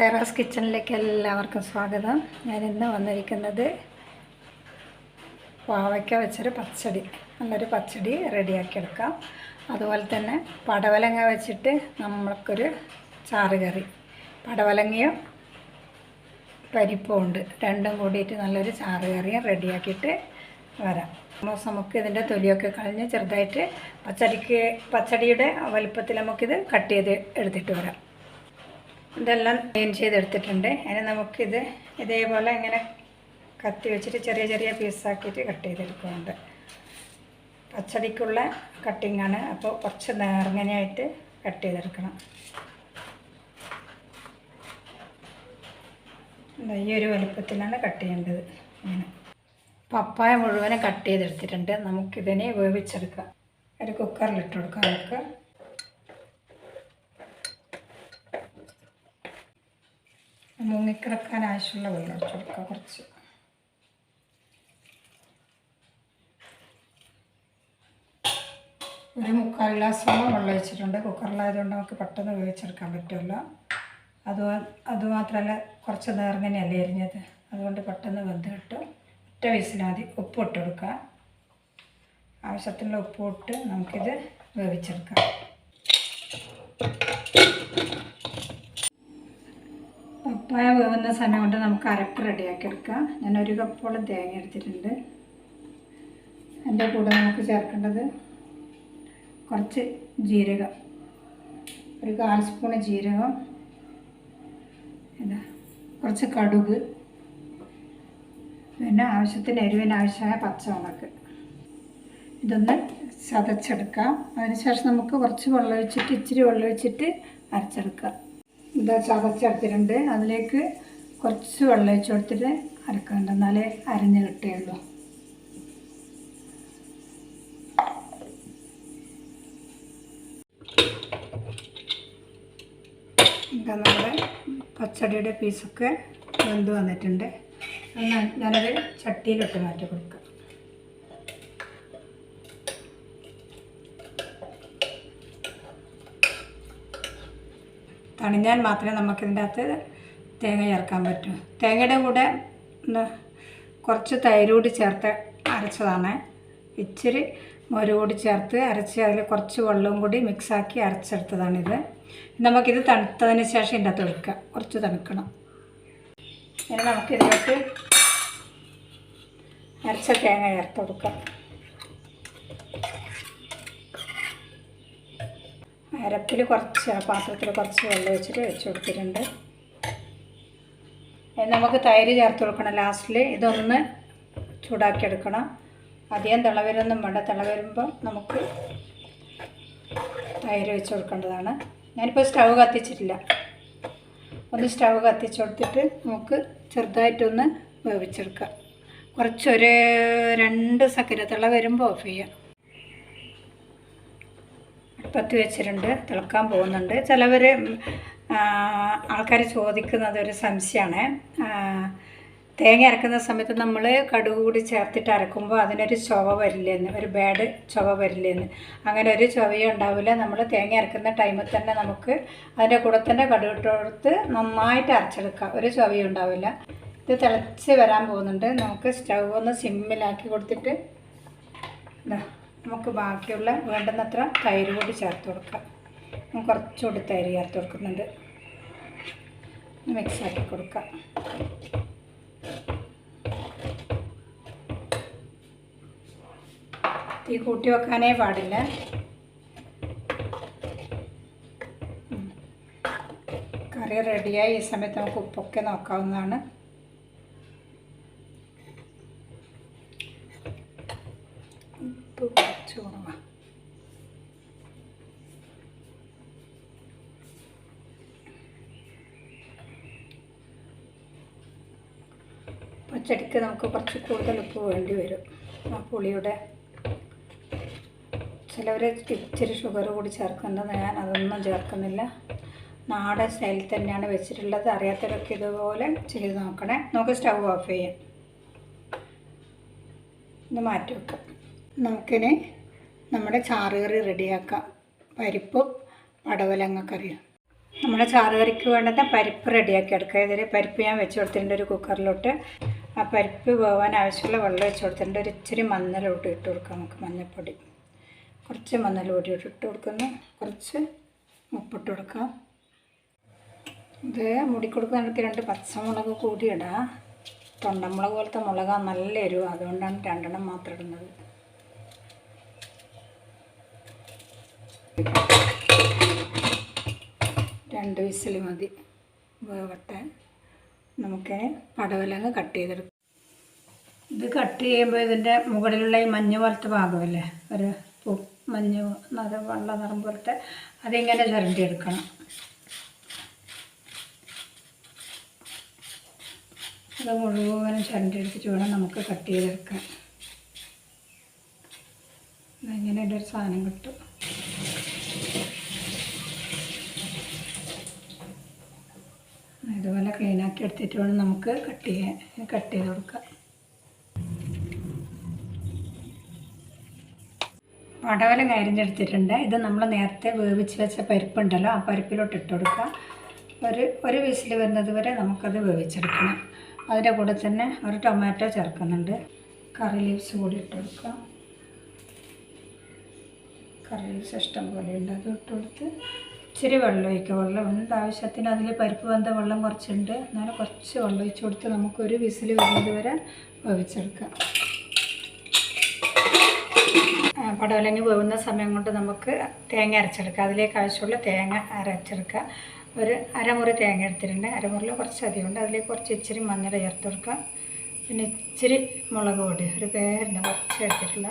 സൈറാസ് കിച്ചണിലേക്ക് എല്ലാവർക്കും സ്വാഗതം. ഞാൻ ഇന്ന് വന്നിരിക്കുന്നത് പാവയ്ക്ക വെച്ചൊരു പച്ചടി നല്ലൊരു പച്ചടി റെഡിയാക്കി എടുക്കാം. അതുപോലെ തന്നെ പടവലങ്ങ വെച്ചിട്ട് നമ്മൾക്കൊരു ചാറ് കറി. പടവലങ്ങയും പരിപ്പും ഉണ്ട്. രണ്ടും കൂടിയിട്ട് നല്ലൊരു ചാറ് കറിയും റെഡിയാക്കിയിട്ട് വരാം. മോസ് നമുക്ക് ഇതിന്റെ തൊലിയൊക്കെ കളഞ്ഞ് ചെറുതായിട്ട് പച്ചടിക്ക് പച്ചടിയുടെ വലുപ്പത്തിൽ നമുക്കിത് കട്ട് ചെയ്ത് എടുത്തിട്ട് വരാം. ഇതെല്ലാം ക്ലീൻ ചെയ്തെടുത്തിട്ടുണ്ട്. അതിന് നമുക്കിത് ഇതേപോലെ ഇങ്ങനെ കത്തി വെച്ചിട്ട് ചെറിയ ചെറിയ പീസാക്കിയിട്ട് കട്ട് ചെയ്തെടുക്കുന്നുണ്ട്. പച്ചടിക്കുള്ള കട്ടിങ്ങാണ് അപ്പോൾ കുറച്ച് നേർങ്ങനെയായിട്ട് കട്ട് ചെയ്തെടുക്കണം. ഈ ഒരു വലുപ്പത്തിലാണ് കട്ട് ചെയ്യേണ്ടത് ഇങ്ങനെ. പപ്പായ മുഴുവനും കട്ട് ചെയ്തെടുത്തിട്ടുണ്ട്. നമുക്കിതിനെ വേവിച്ചെടുക്കാം. ഒരു കുക്കറിലിട്ട് കൊടുക്കാം. നമുക്ക് മുങ്ങിക്കിടക്കാൻ ആവശ്യമുള്ള വെള്ളം ഒഴിച്ചു കൊടുക്കുക കുറച്ച്. ഒരു മുക്കാൽ ഗ്ലാസോളം വെള്ളം ഒഴിച്ചിട്ടുണ്ട്. കുക്കറിലായതുകൊണ്ട് നമുക്ക് പെട്ടെന്ന് വേവിച്ചെടുക്കാൻ പറ്റുമല്ലോ. അത് അതുമാത്രമല്ല കുറച്ച് നേർങ്ങനെയല്ലേ എരിഞ്ഞത്? അതുകൊണ്ട് പെട്ടെന്ന് വെന്ത് കിട്ടും. ഒറ്റ വയസ്സിനാദ്യം ഉപ്പ് ഇട്ട് ആവശ്യത്തിനുള്ള ഉപ്പ് ഇട്ട് നമുക്കിത് വേവിച്ചെടുക്കാം. പപ്പായ വേവുന്ന സമയം കൊണ്ട് നമുക്ക് അരപ്പ് റെഡിയാക്കി എടുക്കാം. ഞാൻ ഒരു കപ്പോളം തേങ്ങ എടുത്തിട്ടുണ്ട്. എന്റെ കൂടെ നമുക്ക് ചേർക്കേണ്ടത് കുറച്ച് ജീരകം. ഒരു കാൽ സ്പൂൺ ജീരകം. എന്താ കുറച്ച് കടുക്. പിന്നെ ആവശ്യത്തിന് എരിവിന് ആവശ്യമായ പച്ചമുളക്. ഇതൊന്ന് ചതച്ചെടുക്കാം. അതിനുശേഷം നമുക്ക് കുറച്ച് വെള്ളം ഒഴിച്ചിട്ട് ഇച്ചിരി വെള്ളം ഒഴിച്ചിട്ട് അരച്ചെടുക്കാം. ഇതാ ചതച്ചെടുത്തിട്ടുണ്ട് അതിലേക്ക് കുറച്ച് വെള്ളം ഒഴിച്ച് കൊടുത്തിട്ട് അരക്കണ്ട എന്നാലേ അരഞ്ഞ് കിട്ടുകയുള്ളൂ. ഇതാ നമ്മുടെ പച്ചടിയുടെ പീസൊക്കെ വെന്ത് വന്നിട്ടുണ്ട്. ഞാനത് ചട്ടിയിലിട്ട് മാറ്റി കൊടുക്കാം. തണിഞ്ഞാൽ മാത്രമേ നമുക്കിതിന്റെ അകത്ത് തേങ്ങ ചേർക്കാൻ പറ്റൂ. തേങ്ങയുടെ കൂടെ കുറച്ച് തൈര് കൂടി ചേർത്ത് അരച്ചതാണ്. ഇച്ചിരി മോര് കൂടി ചേർത്ത് അരച്ച് അതിൽ കുറച്ച് വെള്ളവും കൂടി മിക്സാക്കി അരച്ചെടുത്തതാണിത്. നമുക്കിത് തണുത്തതിന് ശേഷം ഇതിന്റെ അകത്ത് ഒഴിക്കാം. കുറച്ച് തണുക്കണം. ഇനി നമുക്കിതിലേക്ക് അരച്ച തേങ്ങ ചേർത്ത് കൊടുക്കാം അരപ്പിൽ കുറച്ച് പാത്രത്തിൽ കുറച്ച് വെള്ളം ഒഴിച്ചിട്ട് വെച്ച് കൊടുത്തിട്ടുണ്ട്. നമുക്ക് തൈര് ചേർത്ത് കൊടുക്കണം ലാസ്റ്റിൽ ഇതൊന്ന് ചൂടാക്കിയെടുക്കണം അധികം തിളവരൊന്നും വേണ്ട. തിള വരുമ്പോൾ നമുക്ക് തൈര് വെച്ച് കൊടുക്കേണ്ടതാണ്. ഞാനിപ്പോൾ സ്റ്റവ് കത്തിച്ചിട്ടില്ല. ഒന്ന് സ്റ്റവ് കത്തിച്ച് കൊടുത്തിട്ട് നമുക്ക് ചെറുതായിട്ടൊന്ന് വേവിച്ചെടുക്കാം. കുറച്ചൊരു രണ്ട് സക്കര തിള വരുമ്പോൾ ഓഫ് ചെയ്യാം. അടുപ്പത്ത് വെച്ചിട്ടുണ്ട് തിളക്കാൻ പോകുന്നുണ്ട്. ചിലവർ ആൾക്കാർ ചോദിക്കുന്നത് ഒരു സംശയമാണ്. തേങ്ങ അരക്കുന്ന സമയത്ത് നമ്മൾ കടുക് കൂടി ചേർത്തിട്ട് അരക്കുമ്പോൾ അതിനൊരു ചുവ വരില്ലെന്ന് ഒരു ബാഡ് ചുവ വരില്ലെന്ന്. അങ്ങനെ ഒരു ചുവയും ഉണ്ടാവില്ല. നമ്മൾ തേങ്ങ അരക്കുന്ന ടൈമിൽ തന്നെ നമുക്ക് അതിന്റെ കൂടെ തന്നെ കടുക് നന്നായിട്ട് അരച്ചെടുക്കാം. ഒരു ചുവയും ഉണ്ടാവില്ല. ഇത് തിളച്ച് വരാൻ പോകുന്നുണ്ട്. നമുക്ക് സ്റ്റൗ ഒന്ന് സിമ്മിലാക്കി കൊടുത്തിട്ട് നമുക്ക് ബാക്കിയുള്ള വേണ്ടുന്നത്ര തൈര് കൂടി ചേർത്ത് കൊടുക്കാം. ഞാൻ കുറച്ചുകൂടി തൈര് ചേർത്ത് കൊടുക്കുന്നുണ്ട്. മിക്സാക്കി കൊടുക്കാം. തീ കൂട്ടി വെക്കാനേ പാടില്ല. കറി റെഡിയായി ഈ സമയത്ത് നമുക്ക് ഉപ്പൊക്കെ നോക്കാവുന്നതാണ്. കുറച്ച് പച്ചടിക്ക് നമുക്ക് കുറച്ച് കൂടുതൽ ഉപ്പ് വേണ്ടി വരും. ആ പുളിയുടെ ചിലവർ ഇച്ചിരി ഷുഗർ കൂടി ചേർക്കുന്നത് ഞാൻ അതൊന്നും ചേർക്കുന്നില്ല. നാടൻ സ്റ്റൈലിൽ തന്നെയാണ് വെച്ചിട്ടുള്ളത്. അറിയാത്തവരൊക്കെ ഇതുപോലെ ചെയ്ത് നോക്കണേ. നമുക്ക് സ്റ്റൗ ഓഫ് ചെയ്യാം. ഇത് മാറ്റി വെക്കാം. നമുക്കിനി നമ്മുടെ ചാറുകറി റെഡിയാക്കാം. പരിപ്പും പടവലങ്ങ കറിയും. നമ്മുടെ ചാറുകറിക്ക് വേണ്ടത് പരിപ്പ് റെഡിയാക്കി എടുക്കുക ഇതിൽ പരിപ്പ് ഞാൻ വെച്ച് കൊടുത്തിട്ടുണ്ട് ഒരു കുക്കറിലോട്ട്. ആ പരിപ്പ് പോകാൻ ആവശ്യമുള്ള വെള്ളം വെച്ച് കൊടുത്തിട്ടുണ്ട്. ഒരു ഇച്ചിരി മഞ്ഞളോട്ട് ഇട്ട് കൊടുക്കാം നമുക്ക് മഞ്ഞൾപ്പൊടി. കുറച്ച് മഞ്ഞൾപ്പൊടി ഇട്ട് കൊടുക്കുന്നു. കുറച്ച് ഉപ്പിട്ട് കൊടുക്കാം. ഇത് മുടി കൊടുക്കുന്നിടത്ത് രണ്ട് പച്ചമുളക് കൂടി ഇടാം. തൊണ്ടമുളക് പോലത്തെ മുളകാണ് നല്ല എരിവ്. അതുകൊണ്ടാണ് രണ്ടെണ്ണം മാത്രം ഇടുന്നത്. രണ്ട് വിസിൽ മതി. വേവട്ടെ. നമുക്ക് പടവലങ്ങ് കട്ട് ചെയ്തെടുക്കാം. ഇത് കട്ട് ചെയ്യുമ്പോൾ ഇതിന്റെ മുകളിലുള്ള ഈ മഞ്ഞ പോലത്തെ ഭാഗമല്ലേ? ഒരു മഞ്ഞ നിറ വെള്ള നിറം പോലത്തെ അതിങ്ങനെ ചിരണ്ടി എടുക്കണം അത് മുഴുവനും ചിരണ്ടി എടുത്തിട്ട് വേണം നമുക്ക് കട്ട് ചെയ്തെടുക്കാൻ. ഇങ്ങനെ ഒരു സാധനം കിട്ടും. ഇതുപോലെ ക്ലീനാക്കി എടുത്തിട്ട് വേണം നമുക്ക് കട്ട് ചെയ്യാൻ കട്ട് ചെയ്ത് കൊടുക്കാം. പടവലം കരിഞ്ഞെടുത്തിട്ടുണ്ട് ഇത് നമ്മൾ നേരത്തെ വേവിച്ച് വെച്ച പരിപ്പുണ്ടല്ലോ ആ പരിപ്പിലോട്ട് ഇട്ട് കൊടുക്കുക ഒരു ഒരു വിസിൽ വരുന്നത് വരെ നമുക്കത് വേവിച്ചെടുക്കണം. അതിന്റെ കൂടെ തന്നെ ഒരു ടൊമാറ്റോ ചേർക്കുന്നുണ്ട്. കറി ലീവ്സ് കൂടി ഇട്ട് കൊടുക്കാം. കറി ലീവ്സ് ഇഷ്ടം പോലെ ഉണ്ട് അത് ഇട്ട് കൊടുത്ത് ഇച്ചിരി വെള്ളം ഒഴിക്കുക വെള്ളം ഉണ്ട്. ആവശ്യത്തിന് അതിൽ പരിപ്പ് വന്ന വെള്ളം കുറച്ചുണ്ട്. എന്നാലും കുറച്ച് വെള്ളം ഒഴിച്ച് കൊടുത്ത് നമുക്കൊരു വിസിൽ വരുന്നത് വരെ വേവിച്ചെടുക്കാം. പടവലങ്ങി വേവുന്ന സമയം കൊണ്ട് നമുക്ക് തേങ്ങ അരച്ചെടുക്കാം. അതിലേക്ക് ആവശ്യമുള്ള തേങ്ങ അരച്ചെടുക്കുക ഒരു അരമുറി തേങ്ങ എടുത്തിട്ടുണ്ട്. അരമുറിൽ കുറച്ച് അധികം ഉണ്ട്. അതിലേക്ക് കുറച്ച് ഇച്ചിരി മഞ്ഞൾ ചേർത്ത് കൊടുക്കുക പിന്നെ ഇച്ചിരി മുളക് പൊടി. ഒരു പേരുണ്ട് കുറച്ച് എടുത്തിട്ടുള്ള.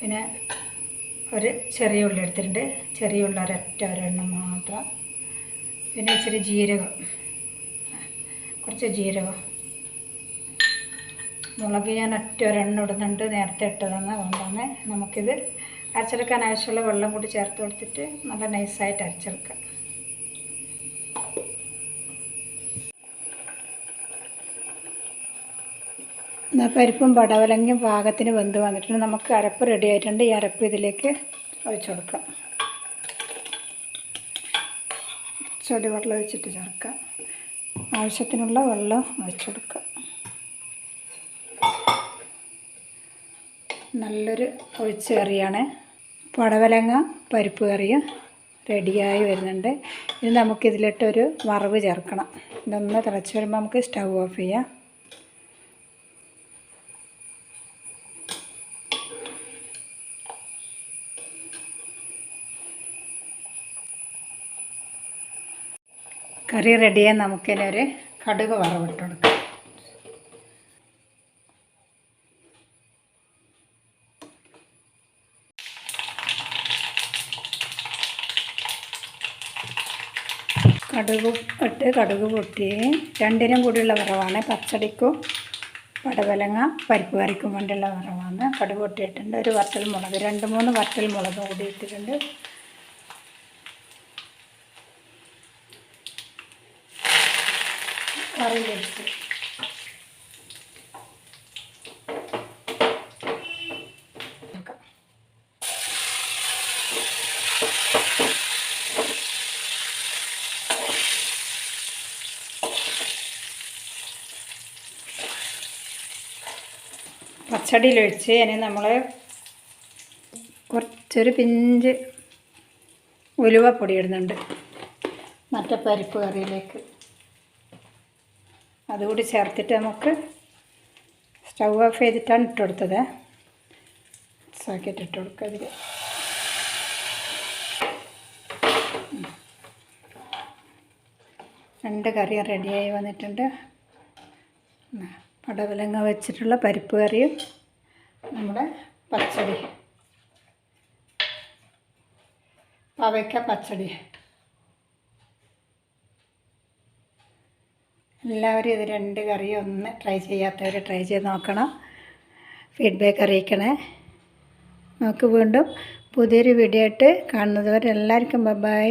പിന്നെ ഒരു ചെറിയ ഉള്ളി എടുത്തിട്ടുണ്ട്. ചെറിയ ഉള്ളി ഒരൊറ്റ ഒരെണ്ണം മാത്രം. പിന്നെ ഇച്ചിരി ജീരകം. കുറച്ച് ജീരകം. മുളക് ഞാൻ ഒറ്റ ഒരെണ്ണം ഇടുന്നുണ്ട്. നേരത്തെ ഇട്ടതാണ്. അതുകൊണ്ടാണ് നമുക്കിത് അരച്ചെടുക്കാൻ ആവശ്യമുള്ള വെള്ളം കൂടി ചേർത്ത് കൊടുത്തിട്ട് നല്ല നൈസായിട്ട് അരച്ചെടുക്കാം. എന്നാ പരിപ്പും പടവലങ്ങയും പാകത്തിന് വെന്ത് വന്നിട്ടുണ്ട്. നമുക്ക് അരപ്പ് റെഡി ആയിട്ടുണ്ട്. ഈ അരപ്പ് ഇതിലേക്ക് ഒഴിച്ചു കൊടുക്കാം. ചെടി വെള്ളം ഒഴിച്ചിട്ട് ചേർക്കാം. ആവശ്യത്തിനുള്ള വെള്ളം ഒഴിച്ചു കൊടുക്കാം. നല്ലൊരു ഒഴിച്ച് കറിയാണ്. പടവലങ്ങ പരിപ്പ് കറിയും റെഡിയായി വരുന്നുണ്ട്. ഇത് നമുക്കിതിലിട്ടൊരു വറവ് ചേർക്കണം. ഇതൊന്ന് തിളച്ച് വരുമ്പോൾ നമുക്ക് സ്റ്റൗ ഓഫ് ചെയ്യാം. കറി റെഡിയായി നമുക്കിനൊരു കടുക് വറവിട്ട് കൊടുക്കാം. കടുക് ഇട്ട് കടുക് പൊട്ടി. രണ്ടിനും കൂടിയുള്ള വറവാണ്. പച്ചടിക്കും പടവലങ്ങ പരിപ്പ് കറിക്കും വേണ്ടിയുള്ള വറവാണ്. കടുക് പൊട്ടിയിട്ടുണ്ട്. ഒരു വറ്റൽ മുളക് രണ്ട് മൂന്ന് വറ്റൽ മുളക് കൂടി ഇട്ടിട്ടുണ്ട് കറി ലഭിച്ചു പച്ചടിയിലൊഴിച്ച് ഇനി നമ്മൾ കുറച്ചൊരു പിഞ്ച് ഉലുവപ്പൊടി ഇടുന്നുണ്ട്. മറ്റേ പരിപ്പ് കറിയിലേക്ക്. അതുകൂടി ചേർത്തിട്ട് നമുക്ക് സ്റ്റൗ ഓഫ് ചെയ്തിട്ടാണ് ഇട്ട് കൊടുത്തത് സാക്കിയിട്ട് ഇട്ട് കൊടുക്കുക അതിൽ. രണ്ട് കറി റെഡിയായി വന്നിട്ടുണ്ട്. പടവലങ്ങ വെച്ചിട്ടുള്ള പരിപ്പ് കറിയും നമ്മുടെ പച്ചടി. പവയ്ക്ക പച്ചടി. എല്ലാവരും ഇത് രണ്ട് കറിയും ഒന്ന് ട്രൈ ചെയ്യാത്തവർ ട്രൈ ചെയ്ത് നോക്കണം. ഫീഡ്ബാക്ക് അറിയിക്കണേ. നമുക്ക് വീണ്ടും പുതിയൊരു വീഡിയോ ആയിട്ട് കാണുന്നതുവരെ എല്ലാവർക്കും ബൈ